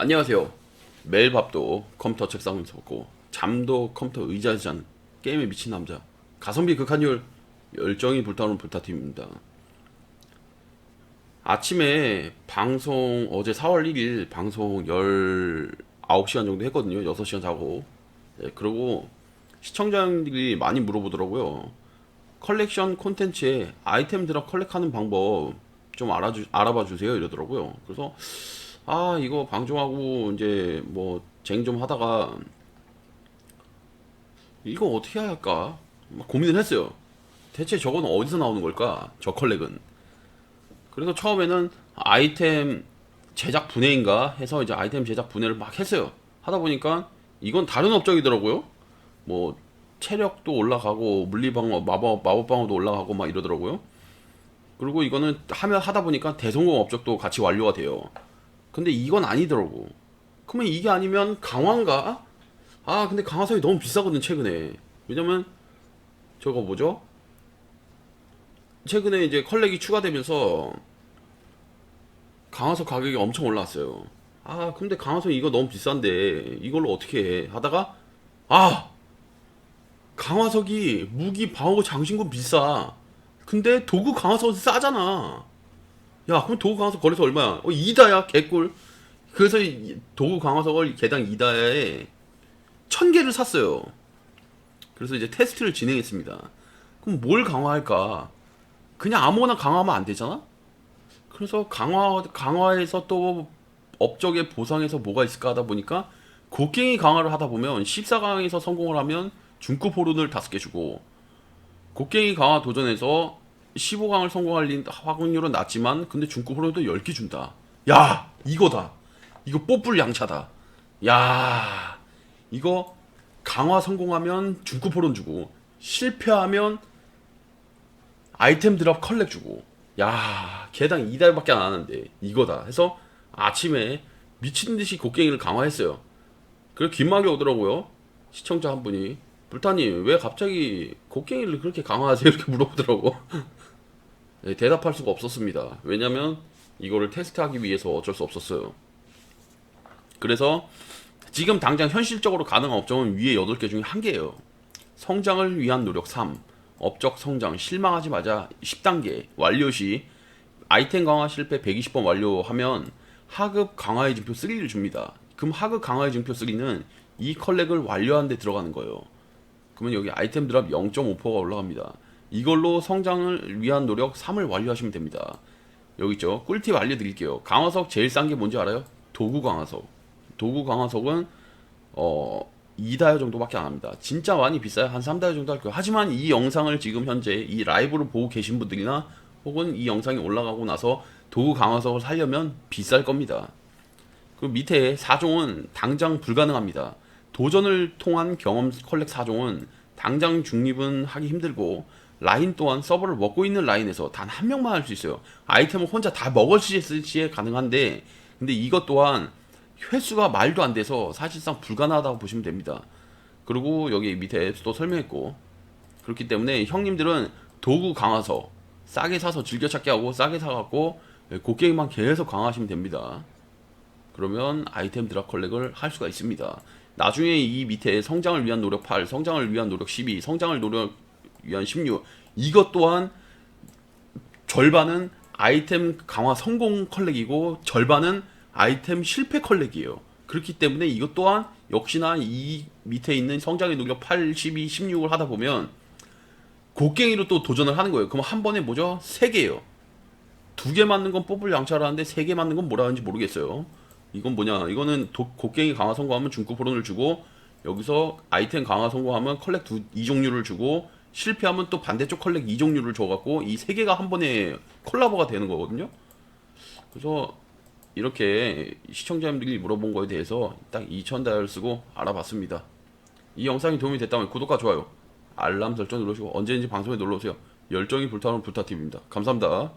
안녕하세요. 매일 밥도 컴퓨터 책상을 섰고 잠도 컴퓨터 의자에서 자는 게임에 미친 남자 가성비 극한율 열정이 불타오르는 불타팀입니다. 아침에 방송 어제 4월 1일 방송 19시간 정도 했거든요. 6시간 자고. 예, 그리고 시청자들이 많이 물어보더라고요. 컬렉션 콘텐츠에 아이템들을 컬렉하는 방법 좀 알아주, 알아봐 주세요 이러더라고요. 그래서 아 이거 방송하고 이제 뭐 쟁 좀 하다가 이거 어떻게 해야 할까 막 고민을 했어요. 대체 저건 어디서 나오는 걸까? 저 컬렉은. 그래서 처음에는 아이템 제작 분해인가 해서 이제 아이템 제작 분해를 막 했어요. 하다 보니까 이건 다른 업적이더라고요. 뭐 체력도 올라가고 물리방어, 마법 마법방어도 올라가고 막 이러더라고요. 그리고 이거는 하면 하다 보니까 대성공 업적도 같이 완료가 돼요. 근데 이건 아니더라고. 그러면 이게 아니면 강화인가? 아 근데 강화석이 너무 비싸거든 최근에. 왜냐면 저거 뭐죠? 최근에 이제 컬렉이 추가되면서 강화석 가격이 엄청 올랐어요. 아 근데 강화석 이거 너무 비싼데 이걸로 어떻게 해? 하다가 아 강화석이 무기 방어 장신구 비싸. 근데 도구 강화석은 싸잖아. 야, 그럼 도구 강화석 거래소 얼마야? 어, 이다야, 개꿀. 그래서 이 도구 강화석을 개당 이다야에 천 개를 샀어요. 그래서 이제 테스트를 진행했습니다. 그럼 뭘 강화할까? 그냥 아무거나 강화하면 안 되잖아? 그래서 강화, 강화에서 또 업적의 보상에서 뭐가 있을까 하다 보니까 곡괭이 강화를 하다 보면 14강에서 성공을 하면 중급 호run을 5개 주고 곡괭이 강화 도전에서 15강을 성공할 확률은 낮지만 근데 중급 호run도 10개 준다. 야 이거다. 이거 뽀뿔 양차다. 야 이거 강화 성공하면 중급 호론 주고 실패하면 아이템 드랍 컬렉 주고 야 개당 2달밖에 안 하는데 이거다 해서 아침에 미친 듯이 곡괭이를 강화했어요. 그래 긴막이 오더라고요. 시청자 한 분이 불타님 왜 갑자기 곡괭이를 그렇게 강화하세요 이렇게 물어보더라고. 네, 대답할 수가 없었습니다. 왜냐면 이거를 테스트하기 위해서 어쩔 수 없었어요. 그래서 지금 당장 현실적으로 가능한 업종은 위에 8개 중에 한 개예요. 성장을 위한 노력 3. 업적 성장 실망하지 마자 10단계 완료 시 아이템 강화 실패 120번 완료하면 하급 강화의 증표 3를 줍니다. 그럼 하급 강화의 증표 3는 이 컬렉을 완료하는 데 들어가는 거예요. 그러면 여기 아이템 드랍 0.5%가 올라갑니다. 이걸로 성장을 위한 노력 3을 완료하시면 됩니다. 여기 있죠. 꿀팁 알려드릴게요. 강화석 제일 싼 게 뭔지 알아요? 도구 강화석. 도구 강화석은 어 2다이어 정도밖에 안 합니다. 진짜 많이 비싸요. 한 3다이어 정도 할 거예요. 하지만 이 영상을 지금 현재 이 라이브로 보고 계신 분들이나 혹은 이 영상이 올라가고 나서 도구 강화석을 살려면 비쌀 겁니다. 그 밑에 4종은 당장 불가능합니다. 도전을 통한 경험 컬렉 4종은 당장 중립은 하기 힘들고 라인 또한 서버를 먹고 있는 라인에서 단 한 명만 할 수 있어요. 아이템을 혼자 다 먹을 시에 가능한데 근데 이것 또한 횟수가 말도 안 돼서 사실상 불가능하다고 보시면 됩니다. 그리고 여기 밑에 또 설명했고 그렇기 때문에 형님들은 도구 강화서 싸게 사서 즐겨찾기 하고 싸게 사갖고 곡괭이만 계속 강화하시면 됩니다. 그러면 아이템 드랍 컬렉을 할 수가 있습니다. 나중에 이 밑에 성장을 위한 노력 8, 성장을 위한 노력 12, 성장을 노력 위한 16 이것 또한 절반은 아이템 강화 성공 컬렉이고 절반은 아이템 실패 컬렉이에요. 그렇기 때문에 이것 또한 역시나 이 밑에 있는 성장의 노력 8, 12, 16을 하다 보면 곡괭이로 또 도전을 하는 거예요. 그럼 한 번에 뭐죠? 세 개예요. 두 개 맞는 건 뽑을 양차를 하는데 세 개 맞는 건 뭐라 하는지 모르겠어요. 이건 뭐냐? 이거는 도, 곡괭이 강화 성공하면 중급 호론을 주고 여기서 아이템 강화 성공하면 컬렉 두, 이 종류를 주고 실패하면 또 반대쪽 컬렉 이 종류를 줘갖고 이 세 개가 한 번에 콜라보가 되는 거거든요. 그래서 이렇게 시청자님들이 물어본 거에 대해서 딱 2,000다이얼 쓰고 알아봤습니다. 이 영상이 도움이 됐다면 구독과 좋아요, 알람 설정 누르시고 언제든지 방송에 놀러오세요. 열정이 불타오르는 불타TV입니다. 감사합니다.